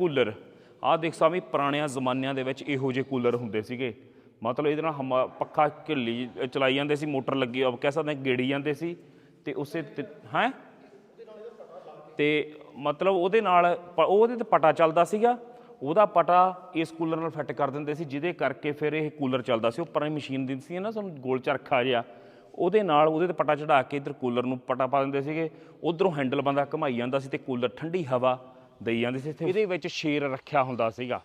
Cooler. ਆਹ ਦੇਖ ਸਾਮੀ ਪੁਰਾਣਿਆਂ ਜ਼ਮਾਨਿਆਂ ਦੇ ਵਿੱਚ ਇਹੋ ਜਿਹੇ ਕੂਲਰ ਹੁੰਦੇ ਸੀਗੇ। ਮਤਲਬ ਇਹਦੇ ਨਾਲ ਹਮਾ, ਪੱਖਾ ਘਿੱਲੀ ਚਲਾਈ ਜਾਂਦੇ ਸੀ, ਮੋਟਰ ਲੱਗੀ ਆ ਕਹਿ ਸਕਦੇ ਗੇੜੀ ਜਾਂਦੇ ਸੀ। ਤੇ ਉਸੇ ਹੈ? ਤੇ ਮਤਲਬ ਉਹਦੇ ਨਾਲ, ਪ- ਉਹਦੇ ਤੇ ਪਟਾ ਚੱਲਦਾ ਸੀਗਾ। ਉਹਦਾ ਪਟਾ ਇਸ ਕੂਲਰ ਨਾਲ ਫਿੱਟ ਕਰ ਦਿੰਦੇ ਸੀ, ਜਿਹਦੇ ਕਰਕੇ ਫਿਰ ਇਹ ਕੂਲਰ ਚੱਲਦਾ ਸੀ। ਉੱਪਰ ਮਸ਼ੀਨ ਦਿੰਦੀ ਸੀ ਨਾ, ਸਾਨੂੰ ਗੋਲ ਚਰਖਾ ਜਿਹਾ। ਉਹਦੇ ਨਾਲ ਉਹਦੇ ਤੇ ਪਟਾ ਚੜਾ ਕੇ ਇਧਰ ਕੂਲਰ ਨੂੰ ਪਟਾ ਪਾ ਦਿੰਦੇ ਸੀਗੇ। ਉਧਰੋਂ ਹੈਂਡਲ ਬੰਦਾ ਘਮਾਈ ਜਾਂਦਾ ਸੀ ਤੇ ਕੂਲਰ ਠੰਡੀ ਹਵਾ ਦੇਈ ਜਾਂਦੀ ਸੀ ਇੱਥੇ। ਇਹਦੇ ਵਿੱਚ ਸ਼ੇਰ ਰੱਖਿਆ ਹੁੰਦਾ ਸੀਗਾ।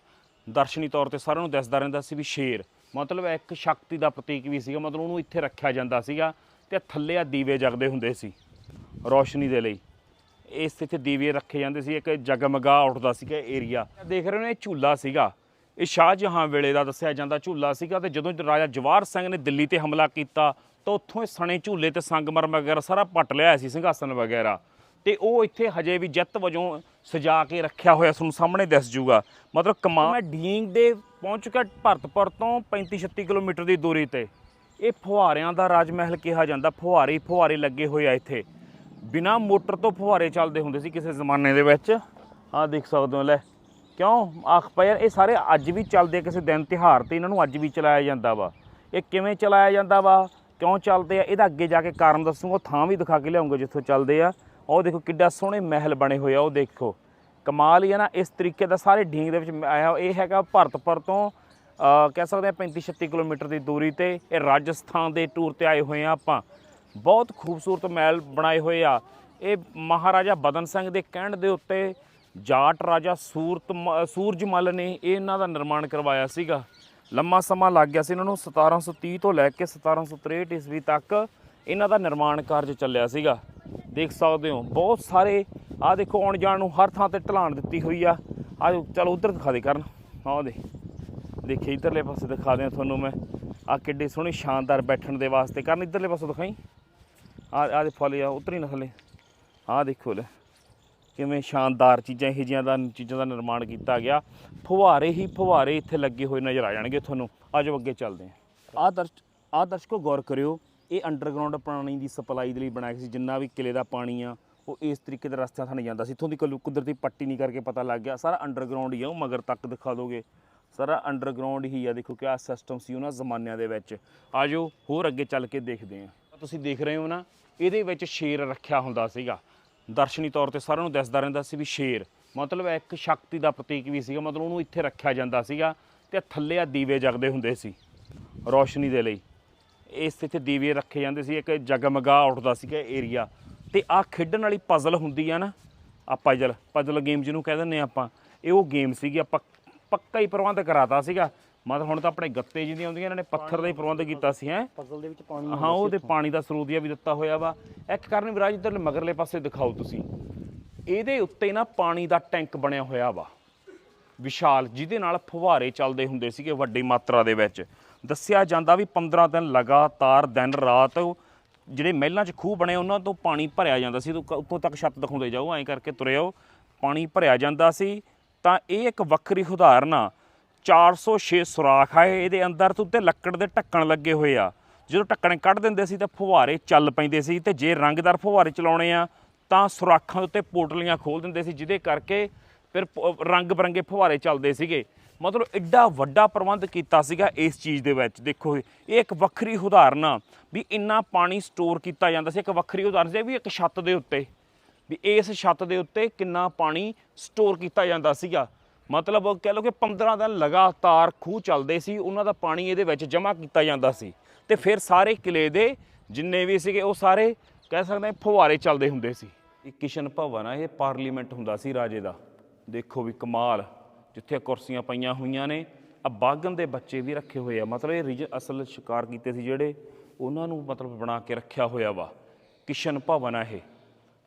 ਦਰਸ਼ਨੀ ਤੌਰ ਤੇ ਸਾਰਿਆਂ ਨੂੰ ਦਿਸਦਾ ਰਹਿੰਦਾ ਸੀ ਵੀ ਸ਼ੇਰ। ਮਤਲਬ ਇੱਕ ਸ਼ਕਤੀ ਦਾ ਪ੍ਰਤੀਕ ਵੀ ਸੀਗਾ, ਮਤਲਬ ਉਹਨੂੰ ਇੱਥੇ ਰੱਖਿਆ ਜਾਂਦਾ ਸੀਗਾ ਤੇ ਥੱਲੇ ਆ ਦੀਵੇ ਜਗਦੇ ਹੁੰਦੇ ਸੀ ਰੋਸ਼ਨੀ ਦੇ ਲਈ। ਇਸ ਇੱਥੇ ਦੀਵੇ ਰੱਖੇ ਜਾਂਦੇ ਸੀ, ਇੱਕ ਜਗਮਗਾ ਉੱਠਦਾ ਸੀਗਾ ਏਰੀਆ। ਦੇਖ ਰਹੇ ਹੋ, ਇਹ ਝੂਲਾ ਸੀਗਾ। ਇਹ ਸ਼ਾਹਜਹਾਂ ਵੇਲੇ ਦਾ ਦੱਸਿਆ ਜਾਂਦਾ ਝੂਲਾ ਸੀਗਾ ਤੇ ਜਦੋਂ ਰਾਜਾ ਜਵਾਹਰ ਸਿੰਘ ਨੇ ਦਿੱਲੀ ਤੇ ਹਮਲਾ ਕੀਤਾ ਤਾਂ ਉੱਥੋਂ ਇਹ ਸਣੇ ਝੂਲੇ ਤੇ ਸੰਗਮਰਮਰ ਵਗੈਰਾ ਸਾਰਾ ਪੱਟ ਲਿਆ ਸੀ, ਸਿੰਘਾਸਨ ਵਗੈਰਾ। ਤੇ ਉਹ ਇੱਥੇ ਹਜੇ ਵੀ ਜਿੱਤ ਵਜੋਂ ਸਜਾ ਕੇ ਰੱਖਿਆ ਹੋਇਆ ਤੁਹਾਨੂੰ ਸਾਹਮਣੇ ਦਿਸ ਜੂਗਾ ਮਤਲਬ ਕਮਾਲ ਮੈਂ ਡੀਂਗ ਦੇ ਪਹੁੰਚ ਚੁੱਕਾ ਭਰਤਪੁਰ ਤੋਂ 35 36 ਕਿਲੋਮੀਟਰ ਦੀ ਦੂਰੀ ਤੇ। ਇਹ ਫੁਹਾਰਿਆਂ ਦਾ ਰਾਜ ਮਹਿਲ ਕਿਹਾ ਜਾਂਦਾ। ਫੁਹਾਰੇ ਫੁਹਾਰੇ ਲੱਗੇ ਹੋਏ ਆ ਇੱਥੇ। ਬਿਨਾ ਮੋਟਰ ਤੋਂ ਫੁਹਾਰੇ ਚੱਲਦੇ ਹੁੰਦੇ ਸੀ ਕਿਸੇ ਜ਼ਮਾਨੇ ਦੇ ਵਿੱਚ। ਆਹ ਦੇਖ ਸਕਦੇ ਹੋ, ਲੈ। ਕਿਉਂ? ਆਖ ਪਾ ਯਾਰ, ਇਹ ਸਾਰੇ ਅੱਜ ਵੀ ਚੱਲਦੇ ਕਿਸੇ ਦਿਨ ਤਿਹਾਰ ਤੇ ਇਹਨਾਂ ਨੂੰ ਅੱਜ ਵੀ ਚਲਾਇਆ ਜਾਂਦਾ ਵਾ। ਇਹ ਕਿਵੇਂ ਚਲਾਇਆ ਜਾਂਦਾ ਵਾ? ਕਿਉਂ ਚੱਲਦੇ ਆ? ਇਹਦਾ ਅੱਗੇ ਜਾ ਕੇ ਕਾਰਨ ਦੱਸੂਗਾ। ਉਹ ਥਾਂ ਵੀ ਦਿਖਾ ਕੇ ਲਿਆਉਂਗਾ ਜਿੱਥੋਂ ਚੱਲਦੇ ਆ। ਉਹ ਦੇਖੋ ਕਿੱਡਾ ਸੋਹਣੇ ਮਹਿਲ ਬਣੇ ਹੋਏ ਆ ਉਹ ਦੇਖੋ। ਕਮਾਲ ਹੀ ਹੈ ਨਾ, ਇਸ ਤਰੀਕੇ ਦਾ ਸਾਰੇ ਢੀਂਗ ਦੇ ਵਿੱਚ ਆਇਆ ਇਹ ਹੈਗਾ ਭਰਤਪੁਰ ਤੋਂ ਕਹਿ ਸਕਦੇ ਆ 35 36 ਕਿਲੋਮੀਟਰ ਦੀ ਦੂਰੀ ਤੇ। ਇਹ ਰਾਜਸਥਾਨ ਦੇ ਟੂਰ ਤੇ ਆਏ ਹੋਏ ਆ ਆਪਾਂ। ਬਹੁਤ ਖੂਬਸੂਰਤ ਮਹਿਲ ਬਣਾਏ ਹੋਏ ਆ। ਇਹ ਮਹਾਰਾਜਾ ਬਦਨ ਸਿੰਘ ਦੇ ਕਹਿਣ ਦੇ ਉੱਤੇ ਜਾਟ ਰਾਜਾ ਸੂਰਤ ਮ- ਸੂਰਜਮਲ ਨੇ ਇਹਨਾਂ ਦਾ ਨਿਰਮਾਣ ਕਰਵਾਇਆ ਸੀਗਾ। ਲੰਮਾ ਸਮਾਂ ਲੱਗ ਗਿਆ ਸੀ ਇਹਨਾਂ ਨੂੰ 1730 ਤੋਂ ਲੈ ਕੇ 1763 ਈਸਵੀ ਤੱਕ ਇਹਨਾਂ ਦਾ ਨਿਰਮਾਣ ਕਾਰਜ ਚੱਲਿਆ ਸੀਗਾ। ਦੇਖ ਸਕਦੇ ਹੋ, ਬਹੁਤ ਸਾਰੇ ਆ ਦੇਖੋ ਆਉਣ ਜਾਣ ਨੂੰ ਹਰ ਥਾਂ ਤੇ ਢਲਾਣ ਦਿੱਤੀ ਹੋਈ ਆ। ਆ ਚਲੋ ਉਧਰ ਦਿਖਾ ਦੇ ਕਰਨ। ਆਹ ਦੇ ਦੇਖੇ, ਇਧਰਲੇ ਪਾਸੇ ਦਿਖਾ ਦਿਆਂ ਤੁਹਾਨੂੰ ਮੈਂ। ਆ ਕਿੱਡੇ ਸੋਹਣੇ, ਸ਼ਾਨਦਾਰ ਬੈਠਣ ਦੇ ਵਾਸਤੇ। ਕਰਨ, ਇਧਰਲੇ ਪਾਸੇ ਦਿਖਾਈ? ਆ ਆ ਦੇ ਫੁੱਲ ਆ ਉਤਰੀ ਨਾ ਥੱਲੇ ਆ ਦੇਖੋ ਲੈ, ਕਿਵੇਂ ਸ਼ਾਨਦਾਰ ਚੀਜ਼ਾਂ, ਇਹੋ ਜਿਹੀਆਂ ਦਾ, ਚੀਜ਼ਾਂ ਦਾ ਨਿਰਮਾਣ ਕੀਤਾ ਗਿਆ। ਫੁਹਾਰੇ ਹੀ ਫੁਹਾਰੇ ਇੱਥੇ ਲੱਗੇ ਹੋਏ ਨਜ਼ਰ ਆ ਜਾਣਗੇ ਤੁਹਾਨੂੰ। ਆਜੋ ਅੱਗੇ ਚੱਲਦੇ ਹਾਂ। ਆ ਦਰਸ਼ ਆ ਦਰਸ਼ਕੋ ਗੌਰ ਕਰਿਓ ਇਹ ਅੰਡਰਗਰਾਉਂਡ ਪਾਣੀ ਦੀ ਸਪਲਾਈ ਦੇ ਲਈ ਬਣਾਇਆ ਗਿਆ ਸੀ, ਜਿੰਨਾ ਵੀ ਕਿਲੇ ਦਾ ਪਾਣੀ ਆ, ਉਹ ਇਸ ਤਰੀਕੇ ਦੇ ਰਸਤਿਆਂ ਥਾਂ ਜਾਂਦਾ ਸੀ। ਇੱਥੋਂ ਦੀ ਕੁਲ- ਕੁਦਰਤੀ ਪੱਟੀ ਨਹੀਂ ਕਰਕੇ ਪਤਾ ਲੱਗ ਗਿਆ। ਸਾਰਾ ਅੰਡਰਗਰਾਉਂਡ ਹੀ ਆ ਉਹ, ਮਗਰ ਤੱਕ ਦਿਖਾ ਦੋਗੇ। ਸਾਰਾ ਅੰਡਰਗਰਾਉਂਡ ਹੀ ਆ, ਦੇਖੋ ਕਿ ਕਿਆ ਸਿਸਟਮ ਸੀ ਉਹਨਾਂ ਜ਼ਮਾਨਿਆਂ ਦੇ ਵਿੱਚ। ਆਜੋ, ਹੋਰ ਅੱਗੇ ਚੱਲ ਕੇ ਦੇਖਦੇ ਹਾਂ। ਤੁਸੀਂ ਦੇਖ ਰਹੇ ਹੋ ਨਾ, ਇਹਦੇ ਵਿੱਚ ਸ਼ੇਰ ਰੱਖਿਆ ਹੁੰਦਾ ਸੀਗਾ। ਦਰਸ਼ਨੀ ਤੌਰ ਤੇ ਸਾਰਿਆਂ ਨੂੰ ਦਿਸਦਾ ਰਹਿੰਦਾ ਸੀ ਵੀ ਸ਼ੇਰ। ਮਤਲਬ ਇੱਕ ਸ਼ਕਤੀ ਦਾ ਪ੍ਰਤੀਕ ਵੀ ਸੀਗਾ, ਮਤਲਬ ਉਹਨੂੰ ਇੱਥੇ ਰੱਖਿਆ ਜਾਂਦਾ ਸੀਗਾ ਤੇ ਥੱਲੇ ਆ ਦੀਵੇ ਜਗਦੇ ਹੁੰਦੇ ਸੀ ਰੌਸ਼ਨੀ ਦੇ ਲਈ। ਇਸ ਇੱਥੇ ਦੀਵੇ ਰੱਖੇ ਜਾਂਦੇ ਸੀ ਇੱਕ ਜਗਮਗਾ ਉੱਠਦਾ ਸੀਗਾ ਏਰੀਆ ਤੇ ਆ ਖੇਡਣ ਵਾਲੀ ਪਜ਼ਲ ਹੁੰਦੀ ਆ ਨਾ ਆ ਪਜ਼ਲ ਪਜ਼ਲ ਗੇਮ ਜਿਹਨੂੰ ਕਹਿ ਆ ਆਪਾਂ ਇਹ ਉਹ ਗੇਮ ਸੀਗੀ ਆਪਾਂ ਪੱਕਾ ਹੀ ਪ੍ਰਬੰਧ ਕਰਾਤਾ ਸੀਗਾ। ਮਤਲਬ ਹੁਣ ਤਾਂ ਆਪਣੇ ਗੱਤੇ ਜਿਹਦੀਆਂ ਹੁੰਦੀਆਂ ਇਹਨਾਂ ਨੇ ਪੱਥਰ ਦਾ ਹੀ ਪ੍ਰਬੰਧ ਕੀਤਾ ਸੀ ਹੈ। ਪਜ਼ਲ ਦੇ ਵਿੱਚ ਪਾਣੀ ਹਾਂ ਉਹਦੇ ਪਾਣੀ ਦਾ ਸਰੋਤ ਵੀ ਦਿੱਤਾ ਹੋਇਆ ਵਾ। ਇੱਕ ਕਾਰਨ ਵਿਰਾਜ ਇੱਧਰ ਮਗਰਲੇ ਪਾਸੇ ਦਿਖਾਓ ਤੁਸੀਂ। ਇਹਦੇ ਉੱਤੇ ਨਾ ਪਾਣੀ ਦਾ ਟੈਂਕ ਬਣਿਆ ਹੋਇਆ ਵਾ। ਵਿਸ਼ਾਲ ਜਿਹਦੇ ਨਾਲ ਫੁਹਾਰੇ ਚੱਲਦੇ ਹੁੰਦੇ ਸੀਗੇ ਵੱਡੀ ਮਾਤਰਾ ਦੇ ਵਿੱਚ। ਦੱਸਿਆ ਜਾਂਦਾ ਵੀ 15 ਦਿਨ ਲਗਾਤਾਰ ਦਿਨ ਰਾਤ ਜਿਹੜੇ ਮਹਿਲਾਂ 'ਚ ਖੂਹ ਬਣੇ, ਉਹਨਾਂ ਤੋਂ ਪਾਣੀ ਭਰਿਆ ਜਾਂਦਾ ਸੀ। ਉੱਤੋਂ ਤੱਕ ਛੱਤ ਦਿਖਾਉਂਦੇ ਜਾਓ, ਐਂ ਕਰਕੇ ਤੁਰਿਓ। ਪਾਣੀ ਭਰਿਆ ਜਾਂਦਾ ਸੀ। ਤਾਂ ਇਹ ਇੱਕ ਵੱਖਰੀ ਉਦਾਹਰਨ ਆ। 406 ਸੁਰਾਖ ਆ ਇਹਦੇ ਅੰਦਰ ਤੇ ਉੱਤੇ ਲੱਕੜ ਦੇ ਢੱਕਣ ਲੱਗੇ ਹੋਏ ਆ। ਜਦੋਂ ਢੱਕਣ ਕੱਢ ਦਿੰਦੇ ਸੀ ਤਾਂ ਫੁਹਾਰੇ ਚੱਲ ਪੈਂਦੇ ਸੀ ਤੇ ਜੇ ਰੰਗਦਾਰ ਫੁਹਾਰੇ ਚਲਾਉਣੇ ਆ, ਤਾਂ ਸੁਰਾਖਾਂ ਦੇ ਉੱਤੇ ਪੋਟਲੀਆਂ ਖੋਲ ਦਿੰਦੇ ਸੀ, ਜਿਹਦੇ ਕਰਕੇ ਫਿਰ ਪ- ਰੰਗ ਬਰੰਗੇ ਫੁਹਾਰੇ ਚੱਲਦੇ ਸੀਗੇ। ਮਤਲਬ ਐਡਾ ਵੱਡਾ ਪ੍ਰਬੰਧ ਕੀਤਾ ਸੀਗਾ ਇਸ ਚੀਜ਼ ਦੇ ਵਿੱਚ, ਦੇਖੋ ਇਹ। ਇੱਕ ਵੱਖਰੀ ਉਦਾਹਰਨ ਆ ਵੀ ਇੰਨਾ ਪਾਣੀ ਸਟੋਰ ਕੀਤਾ ਜਾਂਦਾ ਸੀ, ਇੱਕ ਵੱਖਰੀ ਉਦਾਹਰਨ ਸੀ ਵੀ ਇੱਕ ਛੱਤ ਦੇ ਉੱਤੇ। ਵੀ ਇਸ ਛੱਤ ਦੇ ਉੱਤੇ ਕਿੰਨਾ ਪਾਣੀ ਸਟੋਰ ਕੀਤਾ ਜਾਂਦਾ ਸੀਗਾ। ਮਤਲਬ ਕਹਿ ਲਓ ਕਿ 15 ਦਿਨ ਲਗਾਤਾਰ ਖੂਹ ਚੱਲਦੇ ਸੀ, ਉਹਨਾਂ ਦਾ ਪਾਣੀ ਇਹਦੇ ਵਿੱਚ ਜਮ੍ਹਾਂ ਕੀਤਾ ਜਾਂਦਾ ਸੀ। ਤੇ ਫਿਰ ਸਾਰੇ ਕਿਲੇ ਦੇ ਜਿੰਨੇ ਵੀ ਸੀਗੇ, ਉਹ ਸਾਰੇ ਕਹਿ ਸਕਦੇ ਫੁਹਾਰੇ ਚੱਲਦੇ ਹੁੰਦੇ ਸੀ। ਇਹ ਕਿਸ਼ਨ ਭਵਨ ਆ, ਇਹ ਪਾਰਲੀਮੈਂਟ ਹੁੰਦਾ ਸੀ ਰਾਜੇ ਦਾ। ਦੇਖੋ ਵੀ ਕਮਾਲ, ਜਿੱਥੇ ਕੁਰਸੀਆਂ ਪਈਆਂ ਹੋਈਆਂ ਨੇ ਆ ਬਾਗਨ ਦੇ ਬੱਚੇ ਵੀ ਰੱਖੇ ਹੋਏ ਆ। ਮਤਲਬ ਇਹ ਰਿਜ, ਅਸਲ ਸ਼ਿਕਾਰ ਕੀਤੇ ਸੀ ਜਿਹੜੇ ਉਹਨਾਂ ਨੂੰ ਮਤਲਬ ਬਣਾ ਕੇ ਰੱਖਿਆ ਹੋਇਆ ਵਾ। ਕਿਸ਼ਨ ਭਵਨ ਆ ਇਹ।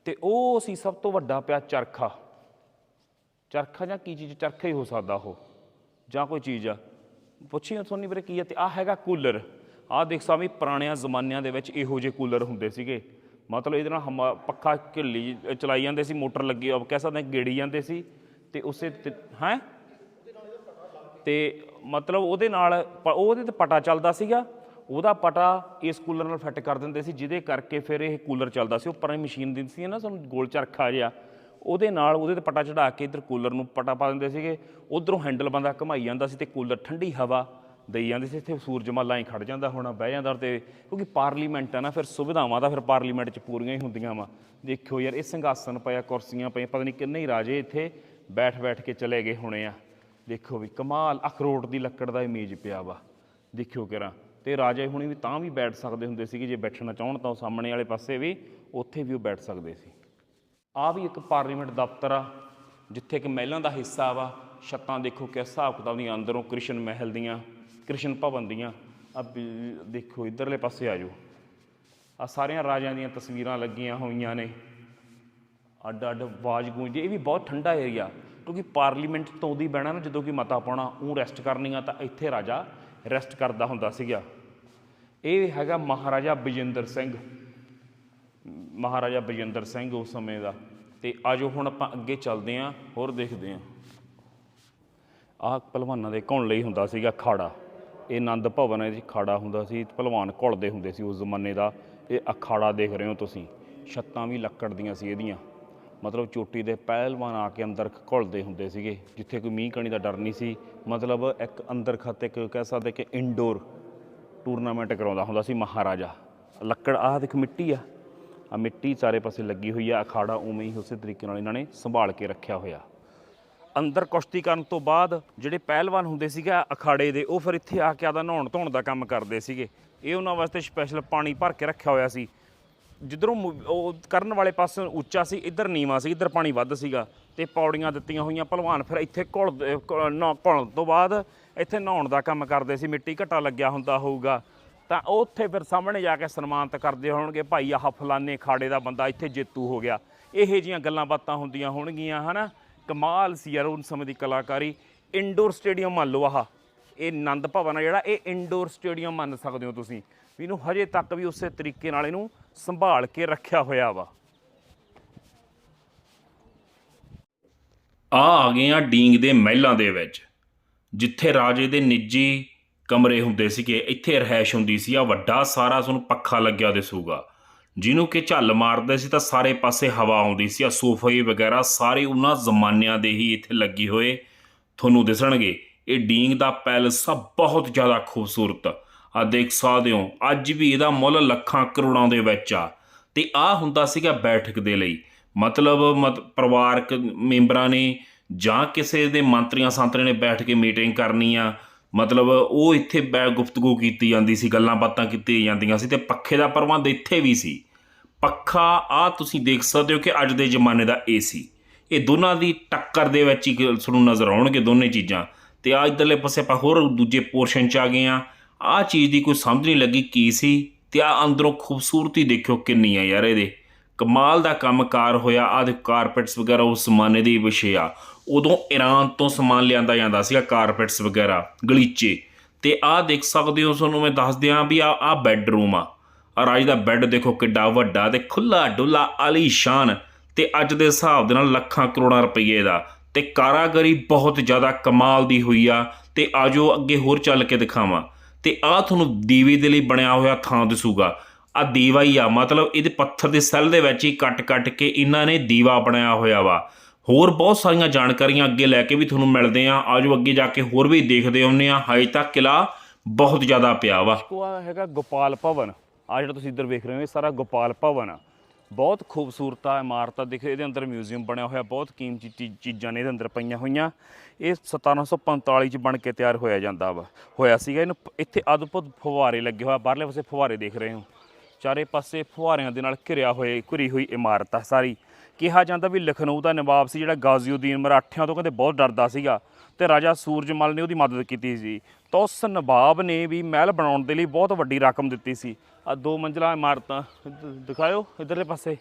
ਤੇ ਉਹ ਸੀ ਸਭ ਤੋਂ ਵੱਡਾ ਪਿਆ ਚਰਖਾ। ਚਰਖਾ ਜਾਂ ਕੀ ਚੀਜ਼? ਚਰਖਾ ਹੀ ਹੋ ਸਕਦਾ ਉਹ। ਜਾਂ ਕੋਈ ਚੀਜ਼ ਆ। ਪੁੱਛੀ ਤੁਹਾਨੂੰ ਵੀਰੇ ਕੀ ਆ ਤੇ ਆ ਹੈਗਾ ਕੂਲਰ। ਆ ਦੇਖ ਸਾਮੀ ਪੁਰਾਣਿਆਂ ਜ਼ਮਾਨਿਆਂ ਦੇ ਵਿੱਚ ਇਹੋ ਜਿਹੇ ਕੂਲਰ ਹੁੰਦੇ ਸੀਗੇ। ਮਤਲਬ ਇਹਦੇ ਨਾਲ ਹਮਾ, ਪੱਖਾ, ਘਿੱਲੀ ਚਲਾਈ ਜਾਂਦੇ ਸੀ, ਮੋਟਰ ਲੱਗੀ ਕਹਿ ਸਕਦੇ ਹਾਂ ਗੇੜੀ ਜਾਂਦੇ ਸੀ। ਤੇ ਉਸੇ ਹੈ? ਤੇ ਮਤਲਬ ਉਹਦੇ ਨਾਲ ਪ- ਉਹਦੇ ਤੇ ਪਟਾ ਚੱਲਦਾ ਸੀਗਾ। ਉਹਦਾ ਪਟਾ ਇਸ ਕੂਲਰ ਨਾਲ ਫਿੱਟ ਕਰ ਦਿੰਦੇ ਸੀ, ਜਿਹਦੇ ਕਰਕੇ ਫਿਰ ਇਹ ਕੂਲਰ ਚੱਲਦਾ ਸੀ। ਉੱਪਰ ਮਸ਼ੀਨ ਦਿੰਦੀ ਸੀ ਨਾ, ਸਾਨੂੰ ਗੋਲ ਚਰਖਾ ਜਿਹਾ। ਉਹਦੇ ਨਾਲ ਉਹਦੇ ਤੇ ਪਟਾ ਚੜਾ ਕੇ ਇੱਧਰ ਕੂਲਰ ਨੂੰ ਪਟਾ ਪਾ ਦਿੰਦੇ ਸੀਗੇ। ਉਧਰੋਂ ਹੈਂਡਲ ਬੰਦਾ ਘਮਾਈ ਜਾਂਦਾ ਸੀ ਤੇ ਕੂਲਰ ਠੰਡੀ ਹਵਾ ਦੇਈ ਜਾਂਦੀ ਸੀ। ਇੱਥੇ ਸੂਰਜਮਾਲਾ ਹੀ ਖੜ ਜਾਂਦਾ ਹੋਣਾ, ਬਹਿ ਜਾਂਦਾ ਤੇ ਕਿਉਂਕਿ ਪਾਰਲੀਮੈਂਟ ਆ ਨਾ, ਫਿਰ ਸੁਵਿਧਾਵਾਂ ਤਾਂ ਫਿਰ ਪਾਰਲੀਮੈਂਟ 'ਚ ਪੂਰੀਆਂ ਹੀ ਹੁੰਦੀਆਂ ਵਾ। ਦੇਖਿਓ ਯਾਰ, ਇਹ ਸਿੰਘਾਸਨ ਪਿਆ, ਕੁਰਸੀਆਂ ਪਈਆਂ, ਪਤਾ ਨਹੀਂ ਕਿੰਨੇ ਹੀ ਰਾਜੇ ਇੱਥੇ ਬੈਠ ਬੈਠ ਕੇ ਚਲੇ ਗਏ ਹੋਣੇ ਆ। ਦੇਖੋ ਵੀ ਕਮਾਲ, ਅਖਰੋਟ ਦੀ ਲੱਕੜ ਦਾ ਇਮੇਜ ਪਿਆ ਵਾ। ਦੇਖਿਓ ਕਿਰਾ, ਤੇ ਰਾਜੇ ਹੁਣੀ ਵੀ ਤਾਂ ਵੀ ਬੈਠ ਸਕਦੇ ਹੁੰਦੇ ਸੀਗੇ, ਜੇ ਬੈਠਣਾ ਚਾਹਣ ਤਾਂ ਉਹ ਸਾਹਮਣੇ ਵਾਲੇ ਪਾਸੇ ਵੀ, ਉੱਥੇ ਵੀ ਉਹ ਬੈਠ ਸਕਦੇ ਸੀ। ਆ ਵੀ ਇੱਕ ਪਾਰਲੀਮੈਂਟ ਦਫ਼ਤਰ ਆ, ਜਿੱਥੇ ਕਿ ਮਹਿਲਾਂ ਦਾ ਹਿੱਸਾ ਵਾ। ਛੱਤਾਂ ਦੇਖੋ ਕਿ ਹਿਸਾਬ ਕਿਤਾਬ ਦੀਆਂ, ਅੰਦਰੋਂ ਕ੍ਰਿਸ਼ਨ ਮਹਿਲ ਦੀਆਂ, ਕ੍ਰਿਸ਼ਨ ਭਵਨ ਦੀਆਂ। ਆ ਦੇਖੋ, ਇਧਰਲੇ ਪਾਸੇ ਆ ਜਾਓ। ਆ ਸਾਰਿਆਂ ਰਾਜਿਆਂ ਦੀਆਂ ਤਸਵੀਰਾਂ ਲੱਗੀਆਂ ਹੋਈਆਂ ਨੇ। ਅੱਡ ਅੱਡ ਆਵਾਜ਼ ਗੂੰਜਦੀ ਇਹ ਵੀ ਬਹੁਤ ਠੰਡਾ ਏਰੀਆ ਕਿਉਂਕਿ ਪਾਰਲੀਮੈਂਟ ਤੋਂ ਦੀ ਬਹਿਣਾ ਨਾ, ਜਦੋਂ ਕਿ ਮਤਾ ਪਾਉਣਾ, ਉਹ ਰੈਸਟ ਕਰਨੀਆਂ ਤਾਂ ਇੱਥੇ ਰਾਜਾ ਰੈਸਟ ਕਰਦਾ ਹੁੰਦਾ ਸੀਗਾ। ਇਹ ਹੈਗਾ ਮਹਾਰਾਜਾ ਬਜਿੰਦਰ ਸਿੰਘ। ਮਹਾਰਾਜਾ ਬਜਿੰਦਰ ਸਿੰਘ ਉਸ ਸਮੇਂ ਦਾ। ਤੇ ਆਜੋ ਹੁਣ ਆਪਾਂ ਅੱਗੇ ਚੱਲਦੇ ਆਂ, ਹੋਰ ਦੇਖਦੇ ਆਂ। ਆਹ ਪਹਿਲਵਾਨਾਂ ਦੇ ਘੁਣ ਲਈ ਹੁੰਦਾ ਸੀਗਾ ਖਾੜਾ। ਇਹ ਆਨੰਦ ਭਵਨ ਹੈ ਖਾੜਾ ਹੁੰਦਾ ਸੀ, ਪਹਿਲਵਾਨ ਘੁਲਦੇ ਹੁੰਦੇ ਸੀ ਉਸ ਜ਼ਮਾਨੇ ਦਾ। ਇਹ ਅਖਾੜਾ ਦੇਖ ਰਹੇ ਹੋ ਤੁਸੀਂ। ਛੱਤਾਂ ਵੀ ਲੱਕੜ ਦੀਆਂ ਸੀ ਇਹਦੀਆਂ। ਮਤਲਬ ਚੋਟੀ ਦੇ ਪਹਿਲਵਾਨ ਆ ਕੇ ਅੰਦਰ ਘੁਲਦੇ ਹੁੰਦੇ ਸੀਗੇ, ਜਿੱਥੇ ਕੋਈ ਮੀਂਹ ਕਣੀ ਦਾ ਡਰ ਨਹੀਂ ਸੀ। ਮਤਲਬ ਇੱਕ ਅੰਦਰ ਖਾਤੇ ਇੱਕ ਕਹਿ ਸਕਦੇ ਕਿ ਇਨਡੋਰ ਟੂਰਨਾਮੈਂਟ ਕਰਾਉਂਦਾ ਹੁੰਦਾ ਸੀ ਮਹਾਰਾਜਾ। ਲੱਕੜ, ਆਹ ਦੇਖ ਮਿੱਟੀ ਆ। ਆ ਮਿੱਟੀ ਸਾਰੇ ਪਾਸੇ ਲੱਗੀ ਹੋਈ ਆ, ਅਖਾੜਾ ਉਵੇਂ ਹੀ ਉਸੇ ਤਰੀਕੇ ਨਾਲ ਇਹਨਾਂ ਨੇ ਸੰਭਾਲ ਕੇ ਰੱਖਿਆ ਹੋਇਆ। ਅੰਦਰ ਕੁਸ਼ਤੀ ਕਰਨ ਤੋਂ ਬਾਅਦ ਜਿਹੜੇ ਪਹਿਲਵਾਨ ਹੁੰਦੇ ਸੀਗੇ ਅਖਾੜੇ ਦੇ, ਉਹ ਫਿਰ ਇੱਥੇ ਆ ਕੇ ਆਦਾ ਨਹਾਉਣ ਧੋਣ ਦਾ ਕੰਮ ਕਰਦੇ ਸੀਗੇ। ਇਹ ਉਹਨਾਂ ਵਾਸਤੇ ਸਪੈਸ਼ਲ ਪਾਣੀ ਭਰ ਕੇ ਰੱਖਿਆ ਹੋਇਆ ਸੀ। ਜਿੱਧਰੋਂ ਉਹ ਕਰਨ ਵਾਲੇ ਪਾਸੇ ਉੱਚਾ ਸੀ, ਇੱਧਰ ਨੀਵਾ ਸੀ, ਇੱਧਰ ਪਾਣੀ ਵੱਧ ਸੀਗਾ ਤੇ ਪੌੜੀਆਂ ਦਿੱਤੀਆਂ ਹੋਈਆਂ। ਭਲਵਾਨ ਫਿਰ ਇੱਥੇ ਘੁਲ ਘੁਲਣ ਤੋਂ ਬਾਅਦ ਇੱਥੇ ਨਹਾਉਣ ਦਾ ਕੰਮ ਕਰਦੇ ਸੀ, ਮਿੱਟੀ ਘਟਾ ਲੱਗਿਆ ਹੁੰਦਾ ਹੋਊਗਾ। ਤਾਂ ਉਹ ਉੱਥੇ ਫਿਰ ਸਾਹਮਣੇ ਜਾ ਕੇ ਸਨਮਾਨਿਤ ਕਰਦੇ ਹੋਣਗੇ, ਭਾਈ, ਆਹ ਫਲਾਨੇ ਖਾੜੇ ਦਾ ਬੰਦਾ ਇੱਥੇ ਜੇਤੂ ਹੋ ਗਿਆ। ਇਹੋ ਜੀਆਂ ਗੱਲਾਂ ਬਾਤਾਂ ਹੁੰਦੀਆਂ ਹੋਣਗੀਆਂ, ਹਨਾ? ਕਮਾਲ ਸੀ ਯਾਰ ਉਸ ਸਮੇਂ ਦੀ ਕਲਾਕਾਰੀ। ਇਨਡੋਰ ਸਟੇਡੀਅਮ ਮੰਨ ਲਓ ਆਹ। ਇਹ ਆਨੰਦ ਭਵਨ ਆ ਜਿਹੜਾ, ਇਹ ਇਨਡੋਰ ਸਟੇਡੀਅਮ ਮੰਨ ਸਕਦੇ ਹੋ ਤੁਸੀਂ। ਵੀ ਇਹਨੂੰ ਹਜੇ ਤੱਕ ਵੀ ਉਸੇ ਤਰੀਕੇ ਨਾਲ ਇਹਨੂੰ ਸੰਭਾਲ ਕੇ ਰੱਖਿਆ ਹੋਇਆ ਵਾ। ਆ ਆ ਗਏ ਆ ਡੀਂਗ ਦੇ ਮਹਿਲਾਂ ਦੇ ਵਿੱਚ, ਜਿੱਥੇ ਰਾਜੇ ਦੇ ਨਿੱਜੀ ਕਮਰੇ ਹੁੰਦੇ ਸੀਗੇ, ਇੱਥੇ ਰਹਿائش ਹੁੰਦੀ ਸੀ ਆ ਵੱਡਾ ਸਾਰਾ ਤੁਹਾਨੂੰ ਪੱਖਾ ਲੱਗਿਆ ਦਿਸੂਗਾ। ਜਿਹਨੂੰ ਕਿ ਝੱਲ ਮਾਰਦੇ ਸੀ ਤਾਂ ਸਾਰੇ ਪਾਸੇ ਹਵਾ ਆਉਂਦੀ ਸੀ ਆ ਸੋਫੇ ਵਗੈਰਾ ਸਾਰੇ ਉਹਨਾਂ ਜ਼ਮਾਨਿਆਂ ਦੇ ਹੀ ਇੱਥੇ ਲੱਗੀ ਹੋਏ। ਤੁਹਾਨੂੰ ਦਿਸਣਗੇ, ਇਹ ਡੀਂਗ ਦਾ ਪੈਲਸ ਆ, ਬਹੁਤ ਜ਼ਿਆਦਾ ਖੂਬਸੂਰਤ। ਆ ਦੇਖ ਸਕਦੇ ਹੋ, ਅੱਜ ਵੀ ਇਹਦਾ ਮੁੱਲ ਲੱਖਾਂ ਕਰੋੜਾਂ ਦੇ ਵਿੱਚ ਆ। ਤੇ ਆ ਹੁੰਦਾ ਸੀਗਾ ਬੈਠਕ ਦੇ ਲਈ। ਮਤਲਬ ਮਤ, ਪਰਿਵਾਰਕ ਮੈਂਬਰਾਂ ਨੇ ਜਾਂ ਕਿਸੇ ਦੇ ਮੰਤਰੀਆਂ ਸੰਤਰੀਆਂ ਨੇ ਬੈਠ ਕੇ ਮੀਟਿੰਗ ਕਰਨੀ ਆ। ਮਤਲਬ ਉਹ ਇੱਥੇ ਬੈ, ਗੁਫ਼ਤਗੂ ਕੀਤੀ ਜਾਂਦੀ ਸੀ, ਗੱਲਾਂ ਬਾਤਾਂ ਕੀਤੀਆਂ ਜਾਂਦੀਆਂ ਸੀ ਤੇ ਪੱਖੇ ਦਾ ਪ੍ਰਬੰਧ ਇੱਥੇ ਵੀ ਸੀ। ਪੱਖਾ ਆ ਤੁਸੀਂ ਦੇਖ ਸਕਦੇ ਹੋ ਕਿ ਅੱਜ ਦੇ ਜ਼ਮਾਨੇ ਦਾ ਏਸੀ ਇਹ ਦੋਨਾਂ ਦੀ ਟੱਕਰ ਦੇ ਵਿੱਚ ਹੀ ਤੁਹਾਨੂੰ ਨਜ਼ਰ ਆਉਣਗੇ ਦੋਨੇ ਚੀਜ਼ਾਂ। ਤੇ ਆ ਇਧਰਲੇ ਪਾਸੇ ਆਪਾਂ ਹੋਰ ਦੂਜੇ ਪੋਰਸ਼ਨ 'ਚ ਆ ਗਏ ਆ ਆ ਚੀਜ਼ ਦੀ ਕੋਈ ਸਮਝ ਨਹੀਂ ਲੱਗੀ ਕੀ ਸੀ ਤੇ ਆ ਅੰਦਰੋਂ ਖੂਬਸੂਰਤੀ ਦੇਖਿਓ ਕਿੰਨੀ ਆ ਯਾਰ ਇਹਦੇ। ਕਮਾਲ ਦਾ ਕੰਮਕਾਰ ਹੋਇਆ ਆ ਦੇ ਕਾਰਪੈਟਸ ਵਗੈਰਾ ਉਸ ਜ਼ਮਾਨੇ ਦੇ ਵਿਸ਼ੇ ਆ। ਉਦੋਂ ਈਰਾਨ ਤੋਂ ਸਮਾਨ ਲਿਆਂਦਾ ਜਾਂਦਾ ਸੀਗਾ ਕਾਰਪੈਟਸ ਵਗੈਰਾ, ਗਲੀਚੇ। ਤੇ ਆ ਦੇਖ ਸਕਦੇ ਹੋ ਤੁਹਾਨੂੰ ਮੈਂ ਦੱਸ ਦਿਆਂ ਵੀ ਆ ਆ ਬੈੱਡਰੂਮ ਆ। ਆ ਰਾਜ ਦਾ ਬੈੱਡ ਦੇਖੋ ਕਿੱਡਾ ਵੱਡਾ ਤੇ ਖੁੱਲਾ ਡੁੱਲਾ ਆਲੀਸ਼ਾਨ ਤੇ ਅੱਜ ਦੇ ਹਿਸਾਬ ਦੇ ਨਾਲ ਲੱਖਾਂ ਕਰੋੜਾਂ ਰੁਪਏ ਦਾ। ਤੇ ਕਾਰਾਗਰੀ ਬਹੁਤ ਜ਼ਿਆਦਾ ਕਮਾਲ ਦੀ ਹੋਈ ਆ। ਤੇ ਆਜੋ ਅੱਗੇ ਹੋਰ ਚੱਲ ਕੇ ਦਿਖਾਵਾਂ। ਤੇ ਆ ਤੁਹਾਨੂੰ ਦੀਵੇ ਦੇ ਲਈ ਬਣਿਆ ਹੋਇਆ ਥਾਂ ਦਿਸੂਗਾ। ਆ ਦੀਵਾ ਹੀ ਆ, ਮਤਲਬ ਇਹਦੇ ਪੱਥਰ ਦੇ ਸੈੱਲ ਦੇ ਵਿੱਚ ਹੀ ਕੱਟ-ਕੱਟ ਕੇ ਇਹਨਾਂ ਨੇ ਦੀਵਾ ਬਣਾਇਆ ਹੋਇਆ ਵਾ। ਹੋਰ ਬਹੁਤ ਸਾਰੀਆਂ ਜਾਣਕਾਰੀਆਂ ਅੱਗੇ ਲੈ ਕੇ ਵੀ ਤੁਹਾਨੂੰ ਮਿਲਦੇ ਆ ਆਜੋ ਅੱਗੇ ਜਾ ਕੇ ਹੋਰ ਵੀ ਦੇਖਦੇ ਆਉਂਦੇ ਆ ਹਜੇ ਤੱਕ ਕਿਲਾ ਬਹੁਤ ਜ਼ਿਆਦਾ ਪਿਆ ਵਾ। ਕੋ ਆ ਹੈਗਾ ਗੋਪਾਲ ਭਵਨ। ਆ ਜਿਹੜਾ ਤੁਸੀਂ ਇੱਧਰ ਵੇਖ ਰਹੇ ਹੋ, ਇਹ ਸਾਰਾ ਗੋਪਾਲ ਭਵਨ ਆ। ਬਹੁਤ ਖੂਬਸੂਰਤ ਆ ਇਮਾਰਤ ਆ ਦੇਖ ਇਹਦੇ ਅੰਦਰ ਮਿਊਜ਼ੀਅਮ ਬਣਿਆ ਹੋਇਆ, ਬਹੁਤ ਕੀਮਤੀ ਚੀ- ਚੀਜ਼ਾਂ ਨੇ ਇਹਦੇ ਅੰਦਰ ਪਈਆਂ ਹੋਈਆਂ। ਇਹ 1745 ਚ ਬਣ ਕੇ ਤਿਆਰ ਹੋਇਆ ਜਾਂਦਾ ਵਾ। ਹੋਇਆ ਸੀਗਾ ਇਹਨੂੰ ਇੱਥੇ ਅਦਭੁਤ ਫੁਵਾਰੇ ਲੱਗੇ ਹੋਇਆ ਬਾਹਰਲੇ ਪਾਸੇ ਫੁਵਾਰੇ ਦੇਖ ਰਹੇ ਹੋ। ਚਾਰੇ ਪਾਸੇ ਫੁਹਾਰਿਆਂ ਦੇ ਨਾਲ ਘਿਰਿਆ ਹੋਏ, ਘੁਰੀ ਹੋਈ ਇਮਾਰਤ ਆ ਸਾਰੀ। ਕਿਹਾ ਜਾਂਦਾ ਵੀ ਲਖਨਊ ਦਾ ਨਵਾਬ ਸੀ ਜਿਹੜਾ ਗਾਜ਼ੀਉਦੀਨ ਮਰਾਠਿਆਂ ਤੋਂ ਕਹਿੰਦੇ ਬਹੁਤ ਡਰਦਾ ਸੀਗਾ ਤੇ ਰਾਜਾ ਸੂਰਜਮਲ ਨੇ ਉਹਦੀ ਮਦਦ ਕੀਤੀ ਸੀ। ਤਾਂ ਉਸ ਨਵਾਬ ਨੇ ਵੀ ਮਹਿਲ ਬਣਾਉਣ ਦੇ ਲਈ ਬਹੁਤ ਵੱਡੀ ਰਕਮ ਦਿੱਤੀ ਸੀ। ਆ ਦੋ ਮੰਜ਼ਲਾ ਇਮਾਰਤਾਂ ਦਿਖਾਇਓ ਇਧਰਲੇ ਪਾਸੇ।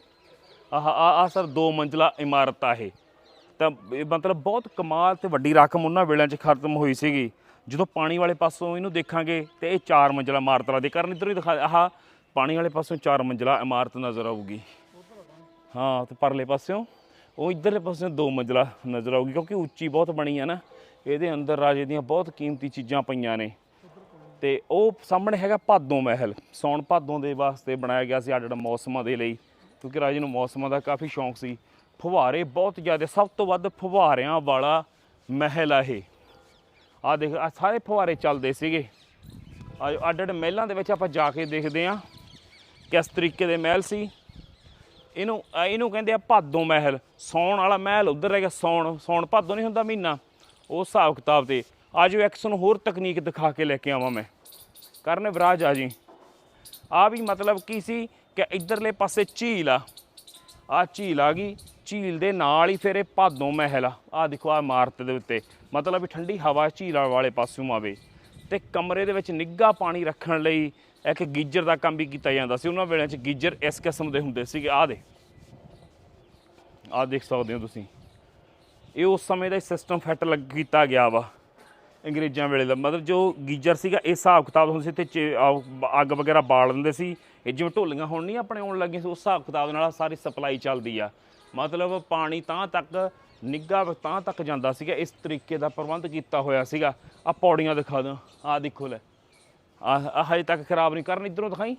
ਆਹ ਆ ਆ ਸਰ ਦੋ ਮੰਜ਼ਲਾ ਇਮਾਰਤ ਆ ਇਹ। ਤਾਂ ਇਹ ਮਤਲਬ ਬਹੁਤ ਕਮਾਲ ਤੇ ਵੱਡੀ ਰਕਮ ਉਹਨਾਂ ਵੇਲਿਆਂ 'ਚ ਖਤਮ ਹੋਈ ਸੀਗੀ। ਜਦੋਂ ਪਾਣੀ ਵਾਲੇ ਪਾਸੋਂ ਇਹਨੂੰ ਦੇਖਾਂਗੇ ਤੇ ਇਹ ਚਾਰ ਮੰਜ਼ਲਾ ਇਮਾਰਤ ਲੱਗਦੀ ਕਰਨ ਇੱਧਰ ਹੀ ਦਿਖਾ, ਆਹ ਪਾਣੀ ਵਾਲੇ ਪਾਸੋਂ ਚਾਰ ਮੰਜ਼ਲਾ ਇਮਾਰਤ ਨਜ਼ਰ ਆਊਗੀ। ਹਾਂ, ਤੇ ਪਰਲੇ ਪਾਸਿਓਂ, ਉਹ ਇਧਰਲੇ ਪਾਸਿਓਂ ਦੋ ਮੰਜ਼ਲਾ ਨਜ਼ਰ ਆਊਗੀ, ਕਿਉਂਕਿ ਉੱਚੀ ਬਹੁਤ ਬਣੀ ਆ ਨਾ। ਇਹਦੇ ਅੰਦਰ ਰਾਜੇ ਦੀਆਂ ਬਹੁਤ ਕੀਮਤੀ ਚੀਜ਼ਾਂ ਪਈਆਂ ਨੇ। ਤੇ ਉਹ ਸਾਹਮਣੇ ਹੈਗਾ ਭਾਦੋਂ ਮਹਿਲ। ਸੌਣ ਭਾਦੋਂ ਦੇ ਵਾਸਤੇ ਬਣਾਇਆ ਗਿਆ ਸੀ ਅੱਡ ਅੱਡ ਮੌਸਮਾਂ ਦੇ ਲਈ, ਕਿਉਂਕਿ ਰਾਜੇ ਨੂੰ ਮੌਸਮਾਂ ਦਾ ਕਾਫੀ ਸ਼ੌਂਕ ਸੀ। ਫੁਹਾਰੇ ਬਹੁਤ ਜ਼ਿਆਦਾ, ਸਭ ਤੋਂ ਵੱਧ ਫੁਹਾਰਿਆਂ ਵਾਲਾ ਮਹਿਲ ਆ ਇਹ। ਆ ਦੇਖ ਆ ਸਾਰੇ ਫੁਹਾਰੇ ਚੱਲਦੇ ਸੀਗੇ। ਆ ਅੱਡ ਅੱਡ ਮਹਿਲਾਂ ਦੇ ਵਿੱਚ ਆਪਾਂ ਜਾ ਕੇ ਦੇਖਦੇ ਆ ਕਿਸ ਤਰੀਕੇ ਦੇ ਮਹਿਲ ਸੀ। ਇਹਨੂੰ ਇਹਨੂੰ ਕਹਿੰਦੇ ਆ ਭਾਦੋਂ ਮਹਿਲ। ਸੌਣ ਵਾਲਾ ਮਹਿਲ ਉਧਰ ਰਹਿ ਗਿਆ, ਸੌਣ ਸੌਣ ਭਾਦੋਂ ਨਹੀਂ ਹੁੰਦਾ ਮਹੀਨਾ। ਉਹ ਹਿਸਾਬ ਕਿਤਾਬ ਤੇ। ਆਜੋ ਇੱਕ ਤੁਹਾਨੂੰ ਹੋਰ ਤਕਨੀਕ ਦਿਖਾ ਕੇ ਲੈ ਕੇ ਆਵਾਂ ਮੈਂ। ਕਰਨ ਵਿਰਾਜ ਆ ਜੀ। ਆ ਵੀ ਮਤਲਬ ਕੀ ਸੀ ਕਿ ਇਧਰਲੇ ਪਾਸੇ ਝੀਲ ਆ। ਆ ਝੀਲ ਆ ਗਈ। ਝੀਲ ਦੇ ਨਾਲ ਹੀ ਫਿਰ ਇਹ ਭਾਦੋਂ ਮਹਿਲ ਆ। ਆ ਦੇਖੋ ਆ ਇਮਾਰਤ ਦੇ ਉੱਤੇ। ਮਤਲਬ ਵੀ ਠੰਡੀ ਹਵਾ ਝੀਲ ਵਾਲੇ ਪਾਸਿਓਂ ਆਵੇ। ਤੇ ਕਮਰੇ ਦੇ ਵਿੱਚ ਨਿੱਘਾ ਪਾਣੀ ਰੱਖਣ ਲਈ ਇੱਕ ਗੀਜ਼ਰ ਦਾ ਕੰਮ ਵੀ ਕੀਤਾ ਜਾਂਦਾ ਸੀ। ਉਹਨਾਂ ਵੇਲੇ 'ਚ ਗੀਜ਼ਰ ਇਸ ਕਿਸਮ ਦੇ ਹੁੰਦੇ ਸੀਗੇ। ਆ ਦੇ ਆ ਦੇਖ ਸਕਦੇ ਹੋ ਤੁਸੀਂ। ਇਹ ਉਸ ਸਮੇਂ ਦਾ ਸਿਸਟਮ ਫਿੱਟ ਲੱਗ, ਕੀਤਾ ਗਿਆ ਵਾ। ਅੰਗਰੇਜ਼ਾਂ ਵੇਲੇ ਦਾ। ਮਤਲਬ ਜੋ ਗੀਜ਼ਰ ਸੀਗਾ, ਇਹ ਹਿਸਾਬ ਕਿਤਾਬ ਹੁੰਦਾ ਸੀ ਤੇ ਚ- ਅੱਗ ਵਗੈਰਾ ਬਾਲ ਦਿੰਦੇ ਸੀ। ਇਹ ਜਿਵੇਂ ਢੋਲੀਆਂ ਹੁਣ ਨਹੀਂ ਆਪਣੇ ਆਉਣ ਲੱਗੀਆਂ ਸੀ, ਉਸ ਹਿਸਾਬ ਕਿਤਾਬ ਨਾਲ ਸਾਰੀ ਸਪਲਾਈ ਚੱਲਦੀ ਆ। ਮਤਲਬ ਪਾਣੀ ਤਾਂ ਤੱਕ, ਨਿੱਘਾ ਤਾਂ ਤੱਕ ਜਾਂਦਾ ਸੀਗਾ, ਇਸ ਤਰੀਕੇ ਦਾ ਪ੍ਰਬੰਧ ਕੀਤਾ ਹੋਇਆ ਸੀਗਾ। ਆ ਪੌੜੀਆਂ ਦਿਖਾ ਦਿਓ ਆ ਦੇਖੋ ਲੈ। ਆ ਹਜੇ ਤੱਕ ਖਰਾਬ ਨਹੀਂ ਕਰਨ, ਇਧਰੋਂ ਦਿਖਾਈ।